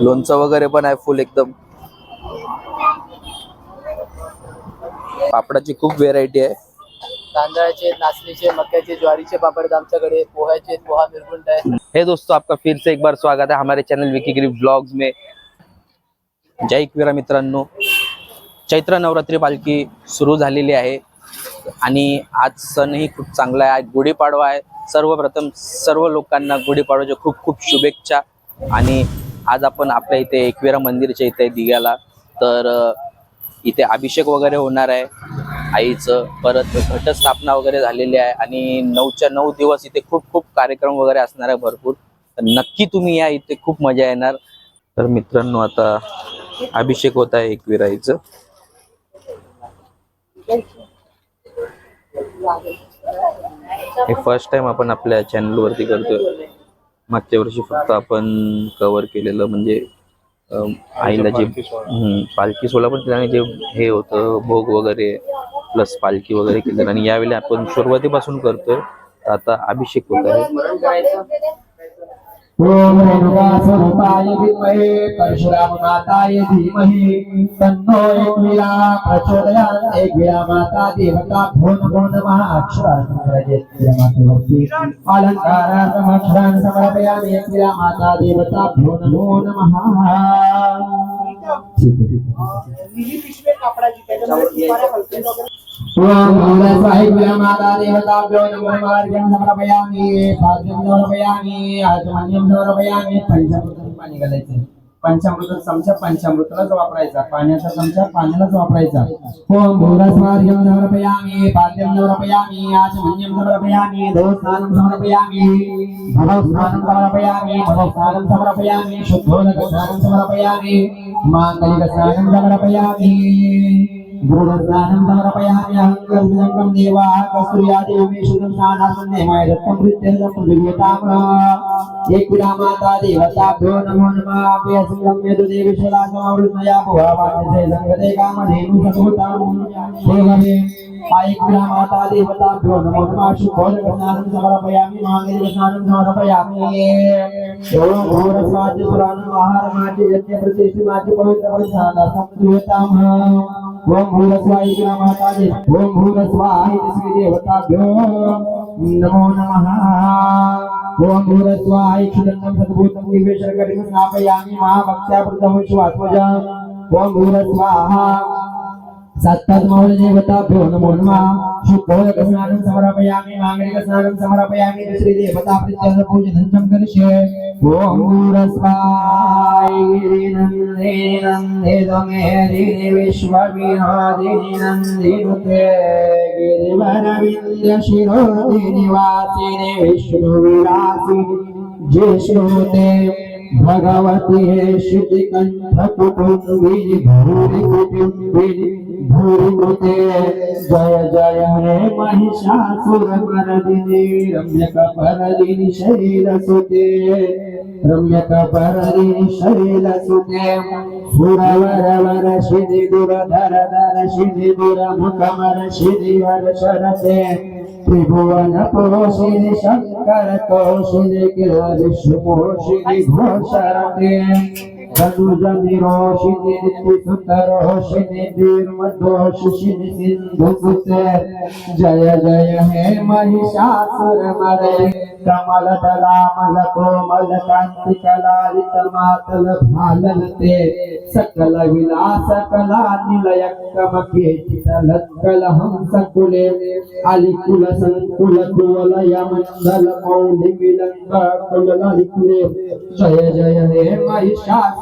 लोणचं वगैरे पण आहे फुल एकदम. पापडाची खूप व्हेरायटी आहे. तांदळाचे नाचणीचे मक्याचे ज्वारीचे पापड आमच्याकडे पोह्याचे पोहा मिरगुंड आहे. हे दोस्तों आपका फिर से एक बार स्वागत है हमारे चैनल विकी ग्रीप ब्लॉग्स में. जय एकविरा मित्रांनो. चैत्र नवरात्री पालखी सुरू झालेली आहे. आणि आज सणही खूप चांगला आहे. आज गुढीपाडवा आहे. सर्वप्रथम सर्व लोकांना गुढीपाडव्याच्या खूप खूप शुभेच्छा. आणि आज आपण आपल्या इथे एकविरा मंदिरच्या इथे दिघ्याला. तर इथे अभिषेक वगैरे होणार आहे. आईचं परत घटस्थापना वगैरे झालेली आहे. आणि नऊच्या नऊ दिवस इथे खूप खूप कार्यक्रम वगैरे असणार आहे भरपूर. तर नक्की तुम्ही या इथे खूप मजा येणार. तर मित्रांनो आता अभिषेक होत आहे एकविरा आईचं हे फर्स्ट टाइम आपण आपल्या चॅनल वरती करतोय. मागच्या वर्षी फक्त आपण कव्हर केलेलं म्हणजे आईला जे पालखी सोहळा. पण केला आणि जे हे होतं भोग वगैरे प्लस पालखी वगैरे केलं. आणि यावेळी आपण सुरुवातीपासून करतोय तर आता अभिषेक होत आहे. स्मरण करायचं ॐ रेणुकास्वरूपाय विद्महे परशुराममाताय धीमहि तन्नो एकविरा प्रचोदयात् एकविरा माता देवता भो नमो नमः अक्षरार्थी अलङ्कारार्थम् अक्षरान् समर्पयामि एकविरा माता देवता भो नमो नमः ओम भूरस्वाहि एकविरा माता देवताभ्यो नमो नमः अर्घ्यं समर्पयामि पाद्यं समर्पयामि आचमन्यं समर्पयामि पंचामृत पाणी घालायचं. पंचामृत चमचा पंचामृतालाच वापरायचा. पाण्याचा चमचा पाण्यालाच वापरायचा. ओम भूरस्वार्घ्यं समर्पयामि पाद्यं समर्पयामि आचमन्यं समर्पयामि धोस्नानं समर्पयामि भवस्नानं समर्पयामि भवस्नानं समर्पयामि शुद्धोदकस्नानं समर्पयामि माङ्गलिकस्नानं समर्पयामि। गुरुदर्शनं समर्पयामि अहं कल्पितं देवा कस्तूर्यादेवी शुद्धं स्नानासं नेमाय दत्तं प्रीत्यर्थं प्रतिव्यताम् एक विरा माता देवताभ्यो नमो नमः अभ्यसं यदु देवी शलासमावृतया भुवावाचसे संगते कामधेनु सतोतां देवमे एक विरा माता देवताभ्यो नमो नमः शुभोदकस्नानं समर्पयामि माङ्गलिकस्नानं समर्पयामि ओम घोरस्वाद्य पुराणं आहारमाचे यज्ञ प्रतिष्ठिमाचे पवित्र परिधानार्थं प्रतिव्यताम् ओम भूरस्वाय विरा माता दे ओम भूरस्वाय श्री देवताभ्यो नमो नमः। ओम भूरस्वाय क्षुदन्तं सद्भूतं दिव्यशर्कटिं स्नापयामि प्रथम विश्वात्मजम् ओम भूरस्वाहा सत्पद्मावली देवता भुवन मोहनमा नमः शुद्धोदकस्नानं समर्पयामि मांगलिक माङ्गलिकस्नानं समर्पयामि श्री देवता प्रत्यय पूजनं चं करिष्ये। ओम ॐ भूरस्वाय गिरिनन्दे नन्दे त्वमेदिनि विश्वविहादिनि नन्दिनुते गिरिवरविन्द्यशिरोदिनि वासिनि विष्णुविलासिनि जिष्णुते भगवती हे श्रुतिकण्ठकुटुम्बिनि भूरि कुटुम्बिनि भूरि कृते जय जय हे महिषासुरमर्दिनि रम्यकपरदिनि शैलसुते रम्यकपरदिनि शैलसुते सुरवरवर शिनि दुर धर धर शिनि दुरमुखमर शिनि वर शरते त्रिभुवन पोषिनि शङ्कर कौशिनि किल विष्णुपोषिनि घोषरते। धनुज निरोषिनि नित्युतरोषिनि दीर्मदोषिनि सिन्धुसुते जय जय हे महिषासुर मरे कमल दलामल कोमल कांति कलालित मातल भालनते सकल विलास कला निलय कमकेचित लत्कल हंस कुले अलिकुल संकुल कुवल मंडल मौलि मिलंग विलंब कुललिकुले जय जय हे महिषासुर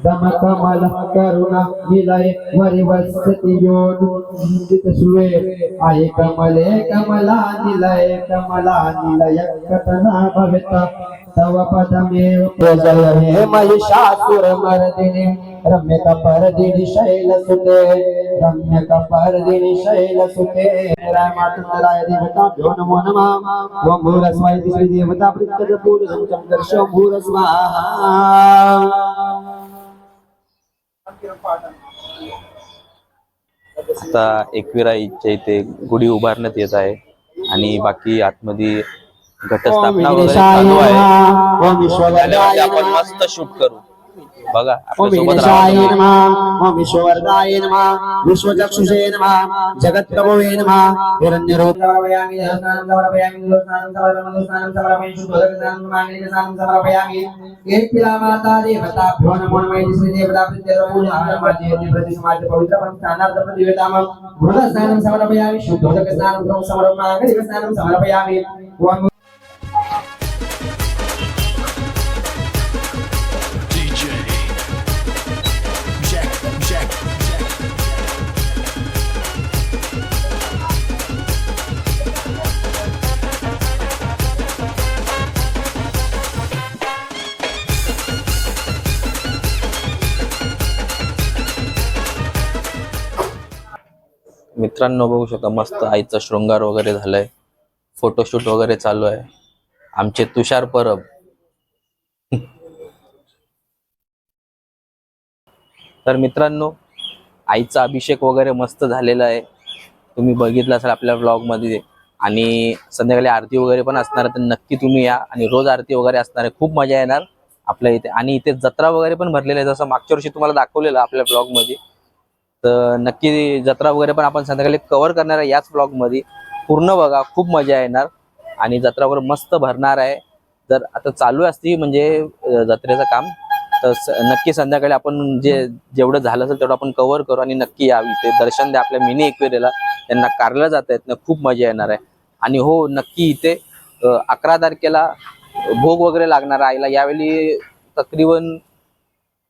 संज्ञक चंद्र रुचे जितते रम्य कपर्दिनि शैल सुते रम्य कपर्दिनि शैल सुते दम कमल करुणा निलय वरी वसती योन सुरे आहे कमले कमला निलय कमला निलय कथना भवित तव पदमेव जय हे महिषासुर मर्दिनी रम्य कपर्दिनी शैल सुते रम्य कपर्दिनी शैल सुते राय मातुंदराय देवता भ्यो नमो नमः ओम भूरस्वाय श्री देवता प्रत्यज पूर्ण संकर्ष भूर स्वाहा आता एकविराईच्या इथे गुढी उभारण्यात येत आहे आणि बाकी आतमध्ये घटस्थापना वगैरे चालू आहे. आपण मस्त शूट करू. बघा ओम आपल्यासोबत विघ्नेशाय राहा नमः ओम विश्ववर्धाय नमः विश्वचक्षुषे नमः जगत्प्रभवे नमः हिरण्यरूप समर्पयामि स्नानं समर्पयामि स्नानं समर्पयामि स्नानं समर्पयामि शुद्धोदकस्नानं मांगलिक स्नानं समर्पयामि एक पिला माता देवता भ्यो नमो नमः श्री देवता प्रत्यय पूजा माझे यज्ञ प्रति समाज पवित्र पण स्नानार्थ प्रतिवेदाम मृग स्नानं समर्पयामि शुद्धोदकस्नानं समर्पयामि मांगलिक स्नानं समर्पयामि मित्रांनो बघू शकता मस्त आईचा शृंगार वगैरे झालाय. फोटोशूट वगैरे चालू आहे. आमचे तुषार परब. तर मित्रांनो आईचा अभिषेक वगैरे मस्त झालेला आहे. तुम्ही बघितलं असाल आपल्या ब्लॉगमध्ये. आणि संध्याकाळी आरती वगैरे पण असणार आहे तर नक्की तुम्ही या. आणि रोज आरती वगैरे असणार आहे. खूप मजा येणार आपल्या इथे. आणि इथे जत्रा वगैरे पण भरलेला आहे जसं मागच्या वर्षी तुम्हाला दाखवलेलं आपल्या ब्लॉगमध्ये तर नक्की जत्रा वगैरे पण आपण संध्याकाळी कव्हर करणार आहे याच ब्लॉगमध्ये पूर्ण बघा खूप मजा येणार. आणि जत्रा वगैरे मस्त भरणार आहे. जर आता चालू असती म्हणजे जत्रेचं काम तर नक्की संध्याकाळी आपण जे जेवढं झालं असेल तेवढं आपण कव्हर करू आणि नक्की या इथे दर्शन द्या आपल्या मिनी एकवेरेला त्यांना कारला जाता येत ना खूप मजा येणार आहे. आणि हो नक्की इथे अकरा तारखेला भोग वगैरे लागणार आईला यावेळी तकरीबन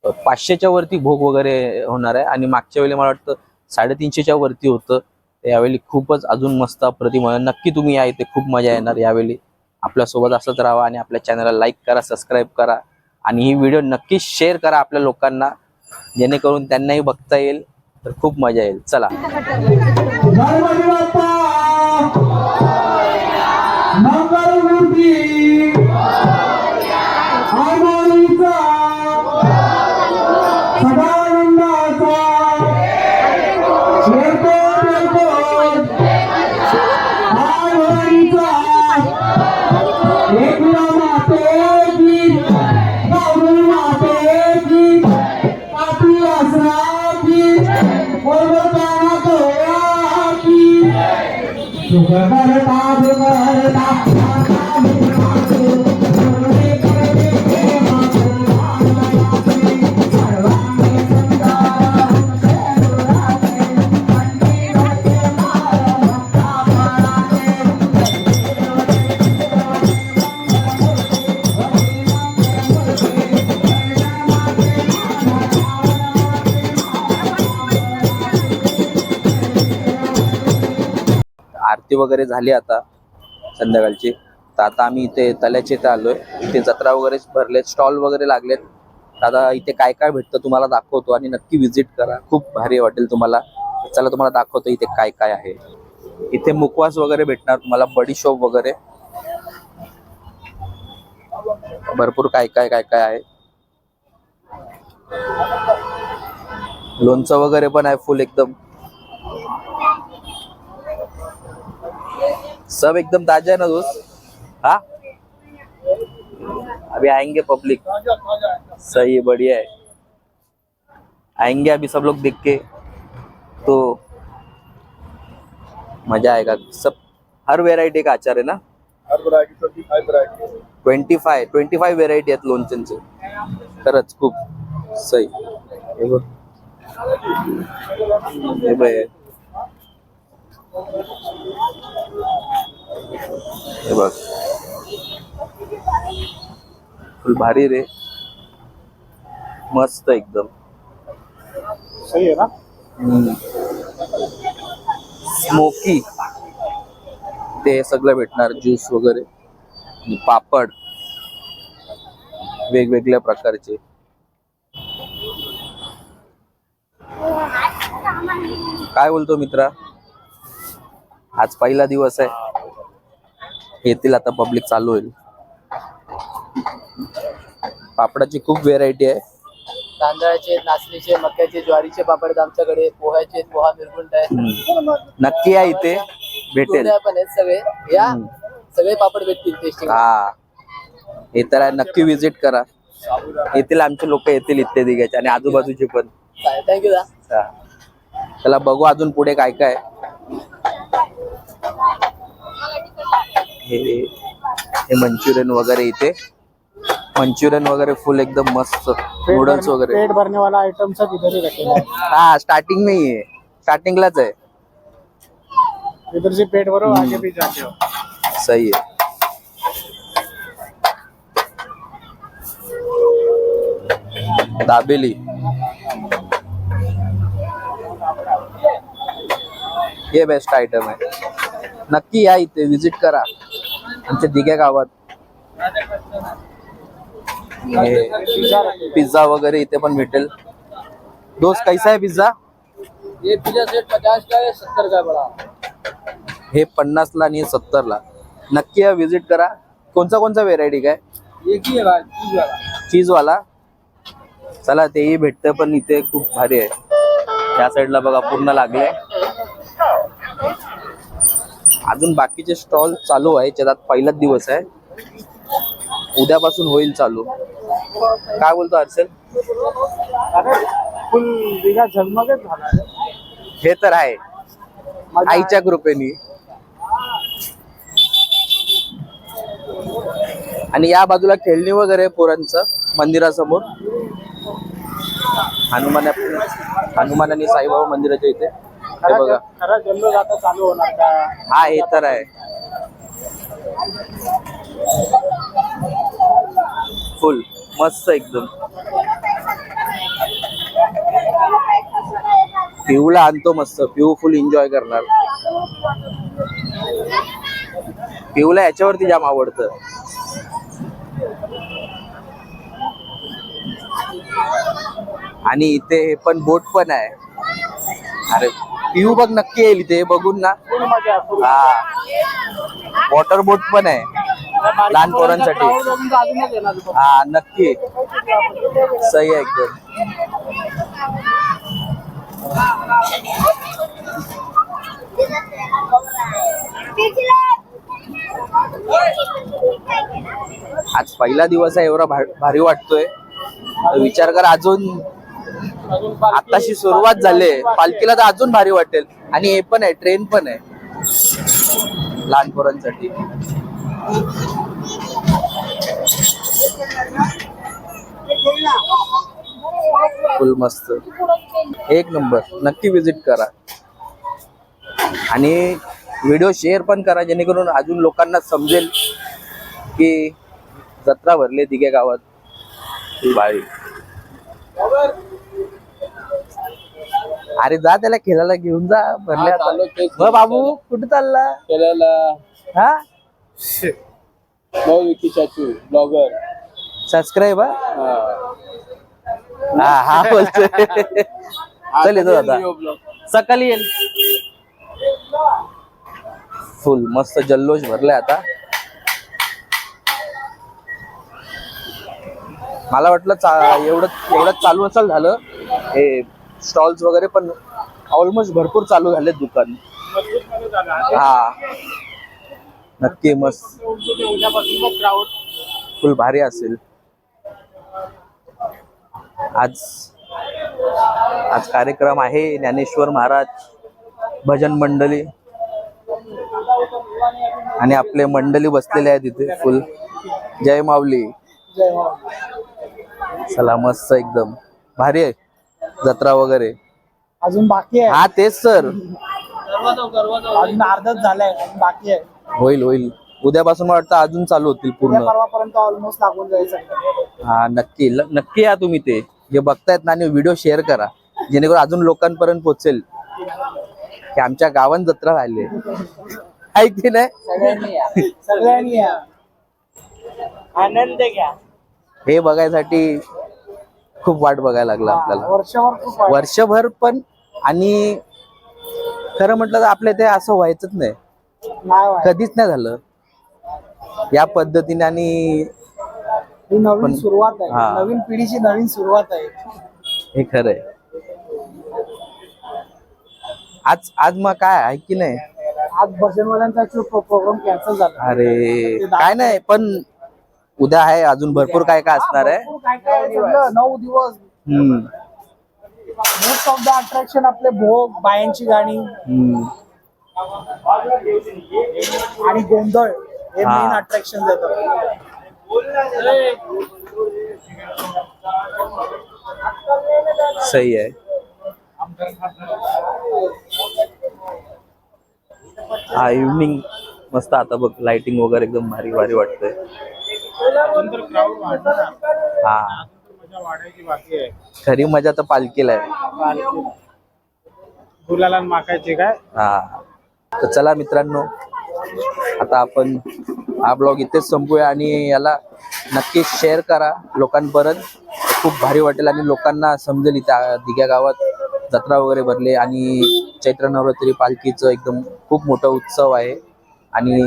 पाचशेच्या वरती भोग वगैरे होणार आहे. आणि मागच्या वेळी मला वाटतं साडेतीनशेच्या वरती होतं. यावेळी खूपच अजून मस्त प्रतिमा नक्की तुम्ही या इथे खूप मजा येणार यावेळी. आपल्यासोबत असंच राहा आणि आपल्या चॅनलला लाईक करा सबस्क्राईब करा. आणि ही व्हिडिओ नक्की शेअर करा आपल्या लोकांना. जेणेकरून त्यांनाही बघता येईल. तर खूप मजा येईल. चला. ভগবর বাবু वगैरे झाली आता संध्याकाळची. तर आता आम्ही इथे तल्याचे इथे आलोय. इथे जत्रा वगैरे भरलेत स्टॉल वगैरे लागलेत. आता इथे काय काय भेटतं तुम्हाला दाखवतो आणि नक्की व्हिजिट करा. खूप भारी वाटेल तुम्हाला. चला तुम्हाला दाखवतो इथे काय काय आहे. इथे मुखवास वगैरे भेटणार तुम्हाला बडीशोप वगैरे. भरपूर काय काय काय काय आहे. लोणचं वगैरे पण आहे फुल एकदम. सब एकदम ताजा है ना दोस्त? हाँ? अभी आएंगे पब्लिक सही है बढ़िया है. आएंगे अभी सब लोग देख के तो मजा आएगा। सब हर वेरायटी का अचार है ना? Twenty five twenty five variety आहेत लोणच्यांचे. खरंच खूप सही. हे बघ. हे बघ. हे. हे बघ. फुल भारी रे. मस्त एकदम. सही आहे ना? स्मोकी. ते सगळं भेटणार ज्यूस वगैरे. पापड. वेगवेगळ्या प्रकारचे. काय बोलतो मित्रा? आज पहिला दिवस आहे. येतील आता पब्लिक चालू होईल. पापडाची खूप व्हेरायटी आहे. तांदळाचे नाचणीचे मक्याचे ज्वारीचे पापड आमच्याकडे पोह्याचे पोहा मिरगुंड आहे. नक्की या इथे. भेटेल. पण आहेत सगळे. या. सगळे पापड भेटतील टेस्टिंग हा. हे तर आहे नक्की विजिट करा. येतील आमचे लोक येतील इथे दिघ्याचे आणि आजूबाजूचे पण. थँक्यू दा. चला बघू अजून पुढे काय काय हे हे मंचुरियन वगैरे इथे. मंचुरियन वगैरे फुल एकदम मस्त. नूडल्स वगैरे. पेट भरने वाला आइटम सब इधर ही रखेगा हा स्टार्टिंग में ही आहे. स्टार्टिंगलाच आहे इधर से पेट भरो आगे भी जाते हो. सही आहे. दाबेली. हे बेस्ट आयटम आहे. नक्की या इथे विजिट करा. आमच्या दिघ्या गावात. पिझ्झा वगैरे इथे पण भेटेल. दोस्त कैसा आहे पिझ्झा? ये पिज्जा सेट पचास का है सत्तर का बड़ा? हे पन्नासला आणि सत्तरला नक्की या विजिट करा. कोणचा कोणचा व्हेरायटी काय एक ही है भाई चीज वाला. चीज वाला. चला तेही भेटतं पण इथे खूप भारी आहे. त्या साईडला बघा पूर्ण लागले अजून बाकीचे स्टॉल चालू आहे ज्यात पहिलाच दिवस आहे. उद्यापासून होईल चालू. काय बोलतो हर्षल? झगमगच. हे तर आहे. आईच्या कृपेने. आणि या बाजूला खेळणी वगैरे पोरांचं मंदिरासमोर. हनुमान हनुमान आणि साईबाबा मंदिराच्या इथे. हे बघा. जल- खरा जल्लोष आता चालू होणार का? हा हे तर आहे. फुल मस्त एकदम. पिऊला आणतो मस्त. पिऊ फुल एन्जॉय करणार. पिऊला याच्यावरती जाम आवडतं. आणि इथे हे पण बोट पण आहे. अरे पिऊ बघ नक्की येईल इथे बघून ना. हा. वॉटर बोट पण आहे. लहान पोरांसाठी. हा नक्की. सही आहे एकदम. आज पहिला दिवस आहे एवढा भा- भारी वाटतोय. विचार कर अजून आताशी सुरुवात झाली. पालखीला तर अजून भारी वाटेल. आणि हे पण आहे ट्रेन पण आहे. लहान पोरांसाठी. फुल मस्त. एक नंबर. नक्की विजिट करा. आणि व्हिडिओ शेअर पण करा जेणेकरून अजून लोकांना समजेल की जत्रा भरली दिघे गावात. ही बाळी अरे जा त्याला खेळायला घेऊन जा हा, चाललो तेच मग बाबू कुठे चालला? केलेला हा? भाऊ विकी चाचू ब्लॉगर. सबस्क्राईब हा. हा बोलतोय. चल येतो आता. सकाळी येईल. फुल मस्त जल्लोष भरलाय आता. मला वाटलं चा- एवढं एवढं चालू असेल झालं हे स्टॉल्स वगैरे पण ऑलमोस्ट भरपूर चालू झाले दुकान. हा. नक्की मस्त. फुल भारी असेल. आज आज कार्यक्रम आहे ज्ञानेश्वर महाराज भजन मंडळी. आणि आपले मंडळी बसलेले आहेत इथे फुल. जय माऊली. जय चला मस्त एकदम. भारी आहे. जत्रा वगैरे. अजून बाकी आहे. हा तेच सर. अजून अर्धच झालंय बाकी आहे. होईल होईल. उद्यापासून मला वाटतं अजून चालू होतील पूर्ण. परवापर्यंत ऑलमोस्ट लागून हा नक्की. ल- नक्की या तुम्ही ते. जे बघतायत ना आणि व्हिडिओ शेअर करा. जेणेकरून अजून लोकांपर्यंत पोहोचेल. की आमच्या गावात जत्रा झाली आहे की नाही? सगळ्यांनी या. सगळ्यांनी या. आनंद घ्या. हे बघायसाठी खूप वाट बघायला लागला आपल्याला. वर्षभर पण आणि खरं म्हटलं तर आपल्या ते असं व्हायचंच नाही. कधीच नाही झालं. या पद्धतीने आणि नवीन सुरुवात आहे. नवीन पिढीची नवीन सुरुवात आहे. हे खरंय आज आज मग काय आहे की नाही? आज भजनवाल्यांचा प्रोग्राम कॅन्सल झाला. अरे काय नाही पण उद्या आहे अजून भरपूर काय काय असणार आहे. भरपूर काय काय आहे सगळं, नऊ दिवस. हम्म. मोस्ट ऑफ द अट्रॅक्शन आपले भोग बायांची गाणी. हम्म. आणि गोंधळ हे हा. मेन अट्रॅक्शन देतात. सही आहे. हा इव्हनिंग मस्त आता बघ लाइटिंग वगैरे एकदम भारी भारी वाटतंय. हा. खरी मजा तर पालखीला आहे. गुलाला माकायचे काय? हा. तर चला मित्रांनो आता आपण हा ब्लॉग इथेच संपूया आणि याला नक्की शेअर करा लोकांपर्यंत. खूप भारी वाटेल आणि लोकांना समजेल इथं दिघ्या गावात जत्रा वगैरे भरली आणि चैत्र नवरात्री पालखीचं एकदम खूप मोठा उत्सव आहे. आणि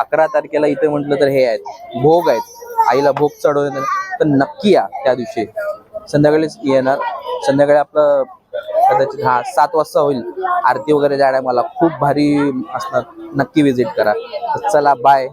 अकरा तारखेला इथे म्हटलं तर हे आहेत. भोग आहेत. आईला भोग चढवण्यात तर नक्की या त्या दिवशी. संध्याकाळीच येणार. संध्याकाळी आपलं कदाचित हा सात वाजता होईल. आरती वगैरे जाण्या मला खूप भारी असणार. नक्की विजिट करा. तर चला बाय